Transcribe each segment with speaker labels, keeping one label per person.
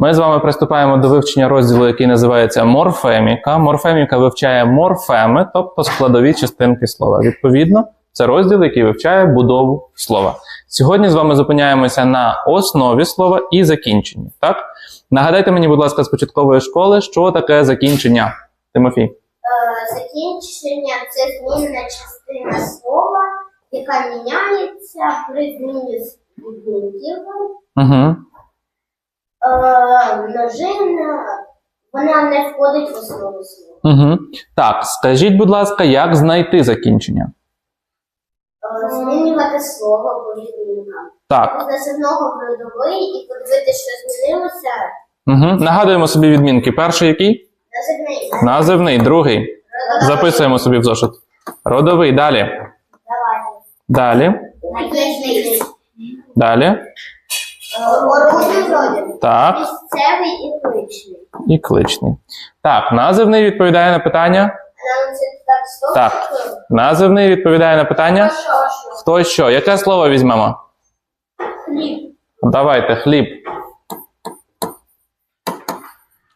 Speaker 1: Ми з вами приступаємо до вивчення розділу, який називається морфеміка. Морфеміка вивчає морфеми, тобто складові частинки слова. Відповідно, це розділ, який вивчає будову слова. Сьогодні з вами зупиняємося на основі слова і закінченні. Так? Нагадайте мені, будь ласка, з початкової школи, що таке закінчення. Тимофій.
Speaker 2: Е, Закінчення це змінна частина слова, яка міняється при зміні відмінків.
Speaker 1: Угу.
Speaker 2: Е, Множина вона не входить в основу слова.
Speaker 1: Угу. Так, скажіть, будь ласка, як знайти закінчення?
Speaker 2: Е, Змінювати слово по відмінкам.
Speaker 1: Так.
Speaker 2: З називного в родовий і подивитися, що змінилося.
Speaker 1: Угу. Нагадуємо собі відмінки. Перший який?
Speaker 2: Називний.
Speaker 1: Називний, другий. Записуємо собі в зошит. Родовий. Далі.
Speaker 2: Давай.
Speaker 1: Далі.
Speaker 2: Накличний.
Speaker 1: Далі.
Speaker 2: Родин.
Speaker 1: Так.
Speaker 2: Місцевий і кличний.
Speaker 1: І кличний. Так, називний відповідає на питання.
Speaker 2: Так
Speaker 1: Називний відповідає на питання. Хто що? Яке слово візьмемо?
Speaker 2: Хліб.
Speaker 1: Давайте, хліб.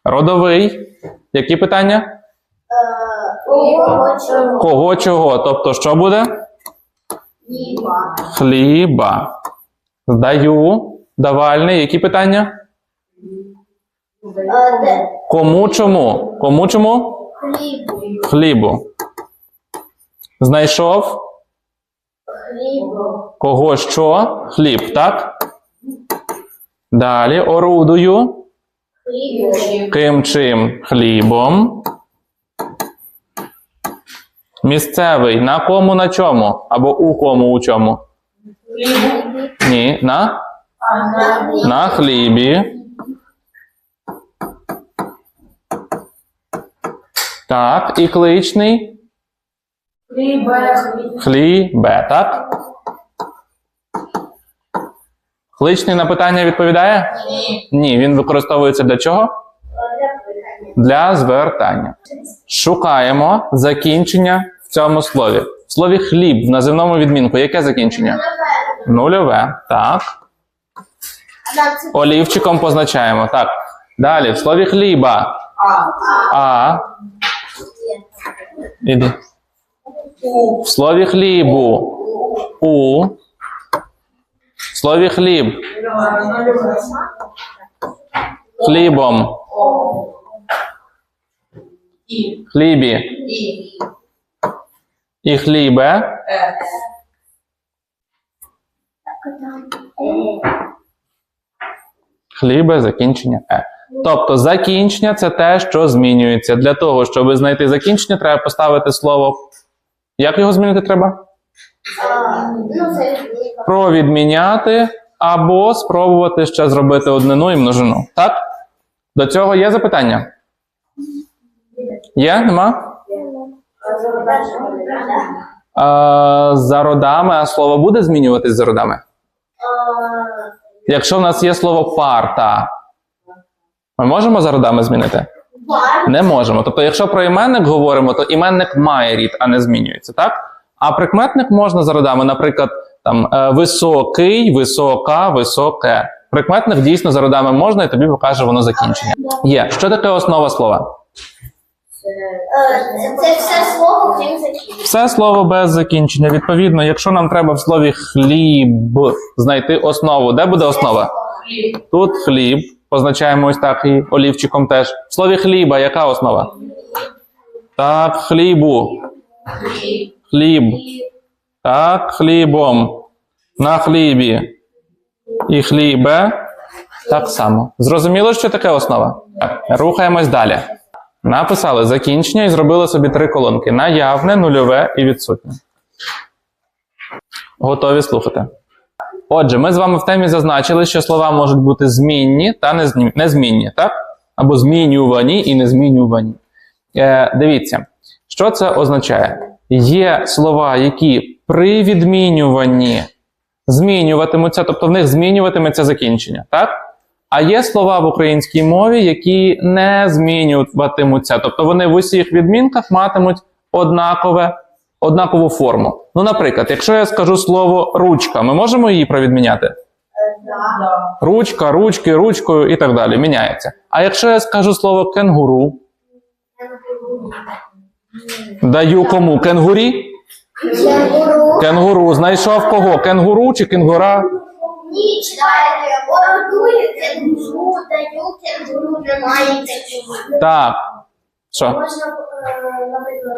Speaker 1: Родовий. Які питання?
Speaker 2: Е, Кого чого?
Speaker 1: Кого чого? Тобто, що буде?
Speaker 2: Хліба.
Speaker 1: Хліба. Здаю. Давальний. Які питання? Кому чому? Кому чому?
Speaker 2: Хлібу.
Speaker 1: Хлібу. Знайшов.
Speaker 2: Хлібу.
Speaker 1: Кого що? Хліб, так? Далі орудую.
Speaker 2: Хлібу.
Speaker 1: Ким чим? Хлібом. Місцевий. На кому на чому? Або у кому у чому? Ні. На? На хлібі. Так. І кличний. Хлібе, так? Кличний на питання відповідає?
Speaker 2: Ні.
Speaker 1: Ні, він використовується для чого? Для звертання. Шукаємо закінчення в цьому слові. В слові хліб в називному відмінку. Яке закінчення? Нульове. Так. Олівчиком позначаємо. Так. Далі, в слові хліба. А. Іди. В слові хлібу. У. В слові хліб. Хлібом. Хлібі. І хлібе. Хлібе, закінчення е. Тобто закінчення це те, що змінюється. Для того, щоб знайти закінчення, треба поставити слово. Як його змінити треба? Провідміняти або спробувати ще зробити однину і множину. Так? До цього є запитання? Є? Нема? За родами, а слово буде змінюватись за родами? Якщо в нас є слово парта, ми можемо за родами змінити? Не можемо. Тобто, якщо про іменник говоримо, то іменник має рід, а не змінюється, так? А прикметник можна за родами, наприклад, там е, високий, висока, високе. Прикметник дійсно за родами можна, і тобі покаже воно закінчення. Є. Що таке основа слова?
Speaker 2: Е, Це все слово, крім закінчення.
Speaker 1: Все слово без закінчення. Відповідно, якщо нам треба в слові хліб знайти основу, де буде основа? Тут хліб, позначаємо ось так і олівчиком теж. В слові хліба, яка основа? Так, хлібу. Хліб. Так, хлібом. На хлібі. І хлібе. Так само. Зрозуміло, що таке основа? Так. Рухаємось далі. Написали закінчення і зробили собі три колонки: наявне, нульове і відсутнє. Готові слухати. Отже, ми з вами в темі зазначили, що слова можуть бути змінні та незмінні, так? Або змінювані і незмінювані. Е, дивіться, що це означає? Є слова, які при відмінюванні змінюватимуться, тобто в них змінюватиметься закінчення, так? А є слова в українській мові, які не змінюватимуться, тобто вони в усіх відмінках матимуть однакове, однакову форму. Ну, наприклад, якщо я скажу слово ручка, ми можемо її провідміняти? Ручка, ручки, ручкою і так далі. Міняється. А якщо я скажу слово кенгуру, даю кому? Кенгурі?
Speaker 2: Кенгуру.
Speaker 1: Кенгуру. Знайшов кого? Кенгуру чи кенгура?
Speaker 2: Ні, читайте. Ордую кенгуру, даю кенгуру, немає кенгуру.
Speaker 1: Так. Що?
Speaker 2: Можна, е, наприклад,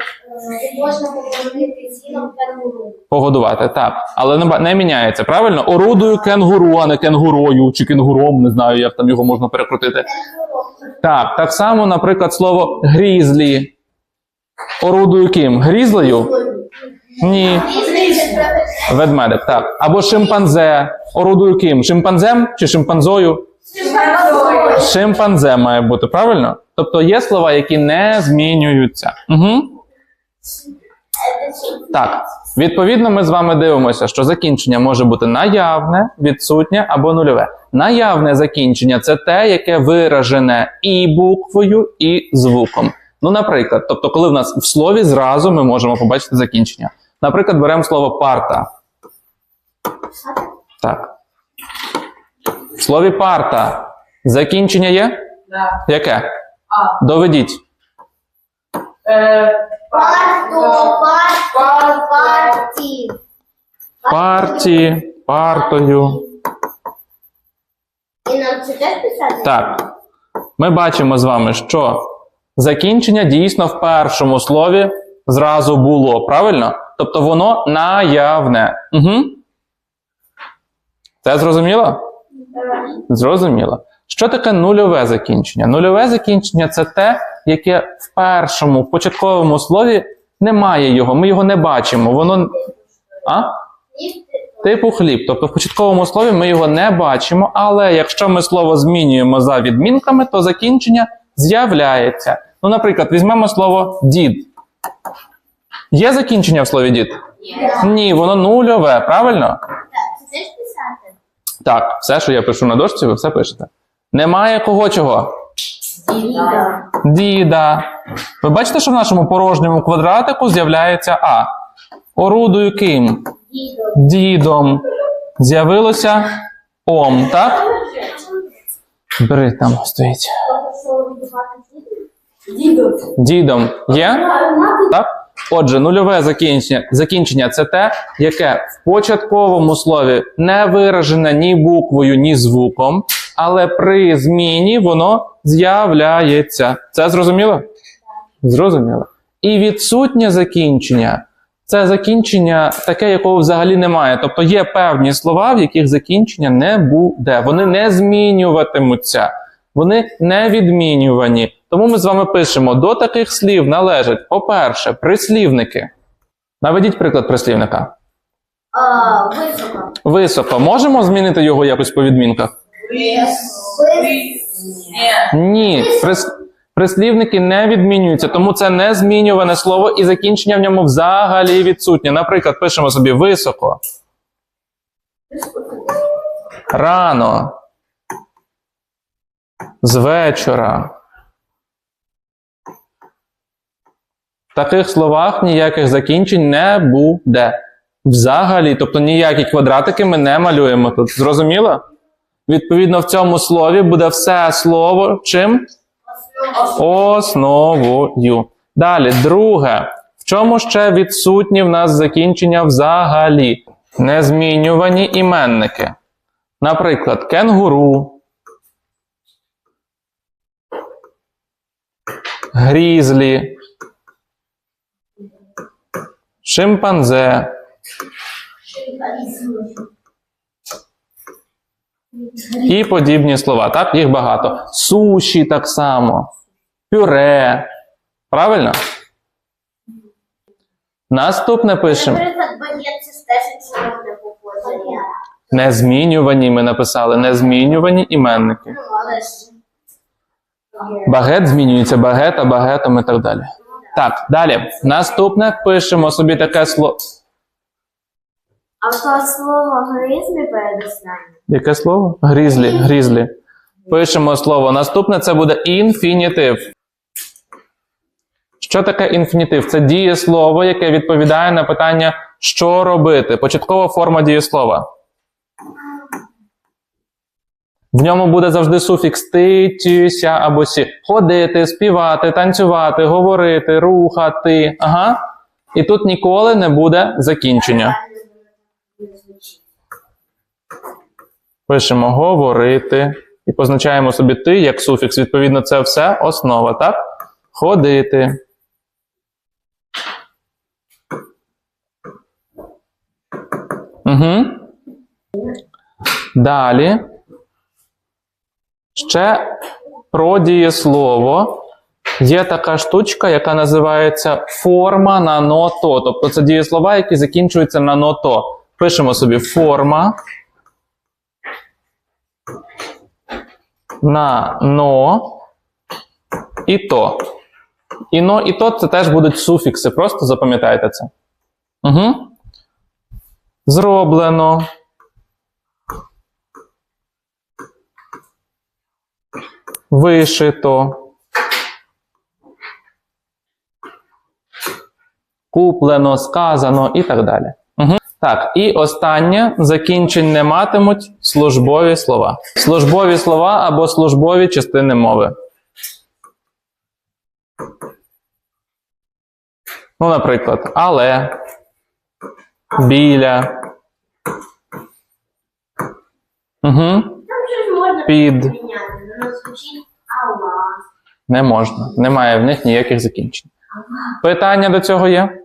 Speaker 2: е, можна поговорити з кенгуру.
Speaker 1: Погодувати, так. Але не, не міняється, правильно? Орудую кенгуру, а не кенгурою чи кенгуром, не знаю, як там його можна перекрутити.
Speaker 2: Кенгуру.
Speaker 1: Так, так само, наприклад, слово грізлі. Орудую ким? Грізлею? Ні. Ведмедик, так. Або шимпанзе. Орудую ким? Шимпанзем чи шимпанзою? Шимпанзою. Шимпанзе має бути, правильно? Тобто є слова, які не змінюються. Угу. Так, відповідно, ми з вами дивимося, що закінчення може бути наявне, відсутнє або нульове. Наявне закінчення це те, яке виражене і буквою, і звуком. Ну, наприклад, тобто, коли в нас в слові зразу ми можемо побачити закінчення. Наприклад, беремо слово парта. Так. В слові парта закінчення є?
Speaker 3: Да.
Speaker 1: Яке?
Speaker 3: А.
Speaker 1: Доведіть.
Speaker 3: Е,
Speaker 2: Парто, парто, парті.
Speaker 1: Парті, партою.
Speaker 2: І нам це теж писати?
Speaker 1: Так. Ми бачимо з вами, що закінчення дійсно в першому слові зразу було, правильно? Тобто воно наявне. Угу. Це зрозуміло? Зрозуміло. Що таке нульове закінчення? Нульове закінчення це те, яке в першому в початковому слові немає його, ми його не бачимо. Воно. А? Типу хліб. Тобто в початковому слові ми його не бачимо, але якщо ми слово змінюємо за відмінками, то закінчення з'являється. Ну, наприклад, візьмемо слово дід. Є закінчення в слові дід? Ні, воно нульове, правильно?
Speaker 2: Так, це теж писати?
Speaker 1: Так, все, що я пишу на дошці, ви все пишете. Немає кого чого?
Speaker 2: Діда.
Speaker 1: Діда. Ви бачите, що в нашому порожньому квадратику з'являється А. Орудую ким?
Speaker 2: Дідо.
Speaker 1: Дідом. З'явилося ом, так? Бери там стоїть.
Speaker 2: Дідо.
Speaker 1: Дідом є? Так? Отже, нульове закінчення, закінчення це те, яке в початковому слові не виражене ні буквою, ні звуком, але при зміні воно з'являється. Це зрозуміло? Зрозуміло. І відсутнє закінчення це закінчення таке, якого взагалі немає. Тобто є певні слова, в яких закінчення не буде. Вони не змінюватимуться, вони не відмінювані. Тому ми з вами пишемо: до таких слів належать, по-перше, прислівники. Наведіть приклад прислівника.
Speaker 2: А, високо.
Speaker 1: Високо. Можемо змінити його якось по відмінках?
Speaker 3: Ні.
Speaker 1: Ні. Прис... Прислівники не відмінюються, тому це не змінюване слово, і закінчення в ньому взагалі відсутнє. Наприклад, пишемо собі високо. Рано. З вечора. В таких словах ніяких закінчень не буде. Взагалі, тобто ніякі квадратики ми не малюємо тут. Зрозуміло? Відповідно, в цьому слові буде все слово чим? Основою. Далі, друге. В чому ще відсутні в нас закінчення взагалі? Незмінювані іменники. Наприклад, кенгуру, грізлі, шимпанзе, і подібні слова. Так, їх багато. Суші так само, пюре. Правильно? Наступне пишемо. Незмінювані ми написали. Незмінювані іменники. Багет змінюється, багета, багетом і так далі. Так, далі. Наступне пишемо собі таке слово.
Speaker 2: А то слово гризлі перед.
Speaker 1: Яке слово? Грізлі. Грізлі. Пишемо слово. Наступне це буде інфінітив. Що таке інфінітив? Це дієслово, яке відповідає на питання, що робити. Початкова форма дієслова. В ньому буде завжди суфікс ти, ті, ся або сі. Ходити, співати, танцювати, говорити, рухати. Ага. І тут ніколи не буде закінчення. Пишемо говорити і позначаємо собі ти як суфікс. Відповідно, це все основа, так? Ходити. Угу. Далі. Ще про дієслово. Є така штучка, яка називається форма на ното. Тобто це дієслова, які закінчуються на ното. Пишемо собі форма на но і то. І но, і то це теж будуть суфікси. Просто запам'ятайте це. Угу. Зроблено. Вишито. Куплено, сказано і так далі. Угу. Так, і останнє закінчень не матимуть службові слова. Службові слова або службові частини мови. Ну, наприклад, але, біля. Угу. Під. Не можна. Немає в них ніяких закінчень. Питання до цього є?